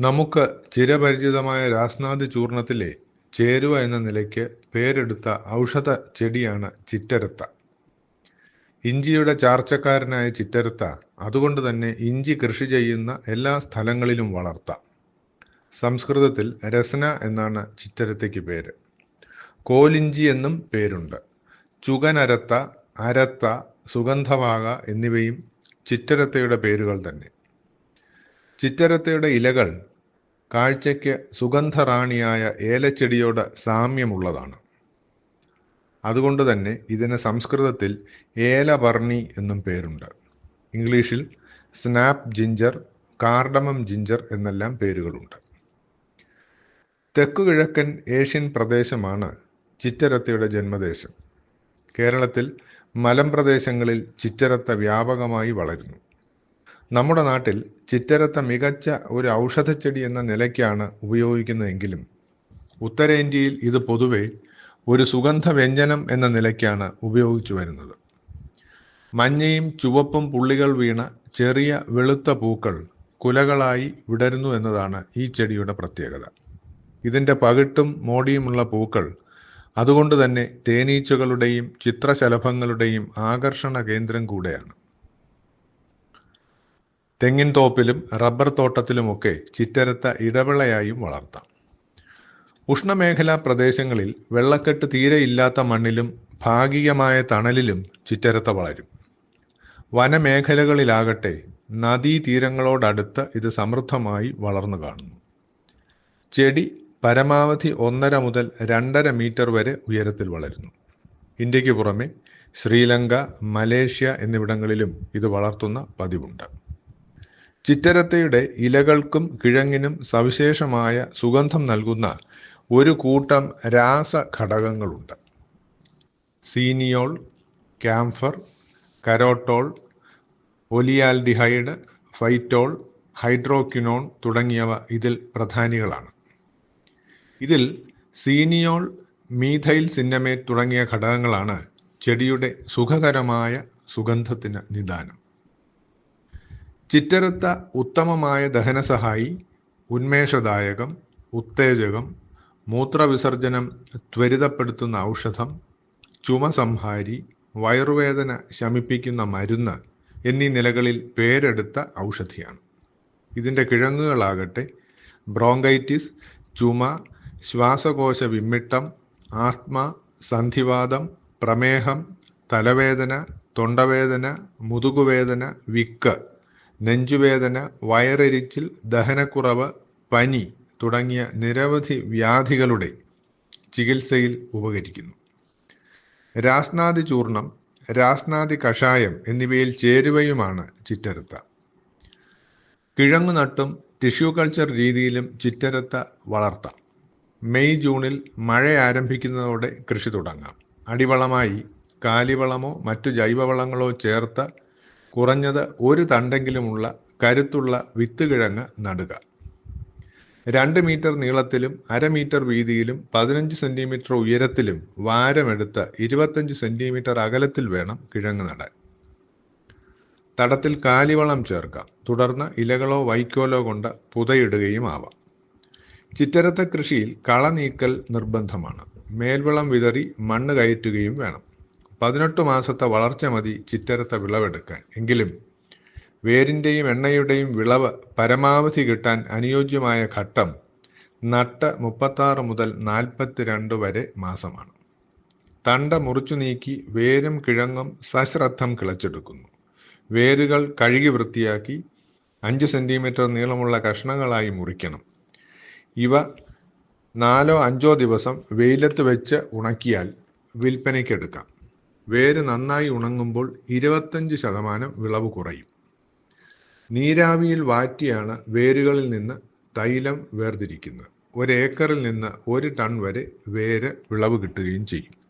നമുക്ക് ചിരപരിചിതമായ രാസ്നാദി ചൂർണത്തിലെ ചേരുവ എന്ന നിലയ്ക്ക് പേരെടുത്ത ഔഷധ ചെടിയാണ് ചിറ്റരത്ത. ഇഞ്ചിയുടെ ചാർച്ചക്കാരനായ ചിറ്റരത്ത അതുകൊണ്ട് തന്നെ ഇഞ്ചി കൃഷി ചെയ്യുന്ന എല്ലാ സ്ഥലങ്ങളിലും വളർത്താം. സംസ്കൃതത്തിൽ രസന എന്നാണ് ചിറ്റരത്തയ്ക്ക് പേര്. കോലിഞ്ചി എന്നും പേരുണ്ട്. ചുകനരത്ത അരത്ത സുഗന്ധവാക എന്നിവയും ചിറ്റരത്തയുടെ പേരുകൾ തന്നെ. ചിറ്റരത്തയുടെ ഇലകൾ കാഴ്ചയ്ക്ക് സുഗന്ധറാണിയായ ഏലച്ചെടിയോട് സാമ്യമുള്ളതാണ്. അതുകൊണ്ട് തന്നെ ഇതിന് സംസ്കൃതത്തിൽ ഏലവർണി എന്നും പേരുണ്ട്. ഇംഗ്ലീഷിൽ സ്നാപ്പ് ജിഞ്ചർ കാർഡമം ജിഞ്ചർ എന്നെല്ലാം പേരുകളുണ്ട്. തെക്കുകിഴക്കൻ ഏഷ്യൻ പ്രദേശമാണ് ചിറ്റരത്തയുടെ ജന്മദേശം. കേരളത്തിൽ മലമ്പ്രദേശങ്ങളിൽ ചിറ്റരത്ത വ്യാപകമായി വളരുന്നു. നമ്മുടെ നാട്ടിൽ ചിറ്റരത്ത മികച്ച ഒരു ഔഷധച്ചെടി എന്ന നിലയ്ക്കാണ് ഉപയോഗിക്കുന്നതെങ്കിലും ഉത്തരേന്ത്യയിൽ ഇത് പൊതുവെ ഒരു സുഗന്ധ വ്യഞ്ജനം എന്ന നിലയ്ക്കാണ് ഉപയോഗിച്ചു വരുന്നത്. മഞ്ഞയും ചുവപ്പും പുള്ളികൾ വീണ ചെറിയ വെളുത്ത പൂക്കൾ കുലകളായി വിടരുന്നു എന്നതാണ് ഈ ചെടിയുടെ പ്രത്യേകത. ഇതിന്റെ പകിട്ടും മോടിയുമുള്ള പൂക്കൾ അതുകൊണ്ട് തന്നെ തേനീച്ചകളുടെയും ചിത്രശലഭങ്ങളുടെയും ആകർഷണ കേന്ദ്രം കൂടെയാണ്. തെങ്ങിൻ തോപ്പിലും റബ്ബർ തോട്ടത്തിലുമൊക്കെ ചിറ്റരത്ത ഇടവിളയായും വളർത്താം. ഉഷ്ണമേഖലാ പ്രദേശങ്ങളിൽ വെള്ളക്കെട്ട് തീരെ ഇല്ലാത്ത മണ്ണിലും ഭാഗികമായ തണലിലും ചിറ്റരത്ത വളരും. വനമേഖലകളിലാകട്ടെ നദീതീരങ്ങളോടടുത്ത് ഇത് സമൃദ്ധമായി വളർന്നു കാണുന്നു. ചെടി പരമാവധി ഒന്നര മുതൽ രണ്ടര മീറ്റർ വരെ ഉയരത്തിൽ വളരുന്നു. ഇന്ത്യയ്ക്ക് പുറമെ ശ്രീലങ്ക മലേഷ്യ എന്നിവിടങ്ങളിലും ഇത് വളർത്തുന്ന പതിവുണ്ട്. ചിറ്റരത്തയുടെ ഇലകൾക്കും കിഴങ്ങിനും സവിശേഷമായ സുഗന്ധം നൽകുന്ന ഒരു കൂട്ടം രാസഘടകങ്ങളുണ്ട്. സീനിയോൾ ക്യാംഫർ കരോട്ടോൾ ഒലിയാൽഡിഹൈഡ് ഫൈറ്റോൾ ഹൈഡ്രോക്യുനോൺ തുടങ്ങിയവ ഇതിൽ പ്രധാനികളാണ്. ഇതിൽ സീനിയോൾ മീഥൈൽ സിന്നമേറ്റ് തുടങ്ങിയ ഘടകങ്ങളാണ് ചെടിയുടെ സുഖകരമായ സുഗന്ധത്തിന് നിദാനം. ചിറ്റരത്ത ഉത്തമമായ ദഹനസഹായി ഉന്മേഷദായകം ഉത്തേജകം മൂത്രവിസർജനം ത്വരിതപ്പെടുത്തുന്ന ഔഷധം ചുമ സംഹാരി വയറുവേദന ശമിപ്പിക്കുന്ന മരുന്ന് എന്നീ നിലകളിൽ പേരെടുത്ത ഔഷധിയാണ്. ഇതിന്റെ കിഴങ്ങുകളാകട്ടെ ബ്രോങ്കൈറ്റിസ് ചുമ ശ്വാസകോശ വിമ്മിട്ടം ആസ്മ സന്ധിവാദം പ്രമേഹം തലവേദന തൊണ്ടവേദന മുതുകുവേദന വിക്ക് നെഞ്ചുവേദന വയറെരിച്ചിൽ ദഹനക്കുറവ് പനി തുടങ്ങിയ നിരവധി വ്യാധികളുടെ ചികിത്സയിൽ ഉപകരിക്കുന്നു. രാസ്നാദി ചൂർണം രാസ്നാദി കഷായം എന്നിവയിൽ ചേരുവയുമാണ് ചിറ്റരുത്ത. കിഴങ്ങു നട്ടും ടിഷ്യൂ കൾച്ചർ രീതിയിലും ചിറ്റരത്ത വളർത്താം. മെയ് ജൂണിൽ മഴ ആരംഭിക്കുന്നതോടെ കൃഷി തുടങ്ങാം. അടിവളമായി കാലിവളമോ മറ്റു ജൈവവളങ്ങളോ ചേർത്ത് കുറഞ്ഞത് ഒരു തണ്ടെങ്കിലുമുള്ള കരുത്തുള്ള വിത്ത് കിഴങ്ങ് നടുക. രണ്ട് മീറ്റർ നീളത്തിലും അര മീറ്റർ വീതിയിലും പതിനഞ്ച് സെന്റിമീറ്റർ ഉയരത്തിലും വാരമെടുത്ത് ഇരുപത്തഞ്ച് സെന്റിമീറ്റർ അകലത്തിൽ വേണം കിഴങ്ങ് നടാൻ. തടത്തിൽ കാലിവളം ചേർക്കാം. തുടർന്ന് ഇലകളോ വൈക്കോലോ കൊണ്ട് പുതയിടുകയും ആവാം. ചിറ്റരത്ത കൃഷിയിൽ കള നീക്കൽ നിർബന്ധമാണ്. മേൽവളം വിതറി മണ്ണ് കയറ്റുകയും വേണം. പതിനെട്ട് മാസത്തെ വളർച്ച മതി ചിറ്റരത്ത വിളവെടുക്കാൻ. എങ്കിലും വേരിന്റെയും എണ്ണയുടെയും വിളവ് പരമാവധി കിട്ടാൻ അനുയോജ്യമായ ഘട്ടം നട്ട് മുപ്പത്താറ് മുതൽ നാൽപ്പത്തിരണ്ട് വരെ മാസമാണ്. തണ്ട മുറിച്ചു നീക്കി വേരും കിഴങ്ങും സശ്രദ്ധം കിളച്ചെടുക്കുന്നു. വേരുകൾ കഴുകി വൃത്തിയാക്കി അഞ്ച് സെന്റിമീറ്റർ നീളമുള്ള കഷ്ണങ്ങളായി മുറിക്കണം. ഇവ നാലോ അഞ്ചോ ദിവസം വെയിലത്ത് വെച്ച് ഉണക്കിയാൽ വിൽപ്പനയ്ക്കെടുക്കാം വേര് നന്നായി ഉണങ്ങുമ്പോൾ ഇരുപത്തഞ്ച് ശതമാനം വിളവ് കുറയും. നീരാവിയിൽ വാറ്റിയാണ് വേരുകളിൽ നിന്ന് തൈലം വേർതിരിക്കുന്നത്. ഒരേക്കറിൽ നിന്ന് ഒരു ടൺ വരെ വേര് വിളവ് കിട്ടുകയും ചെയ്യും.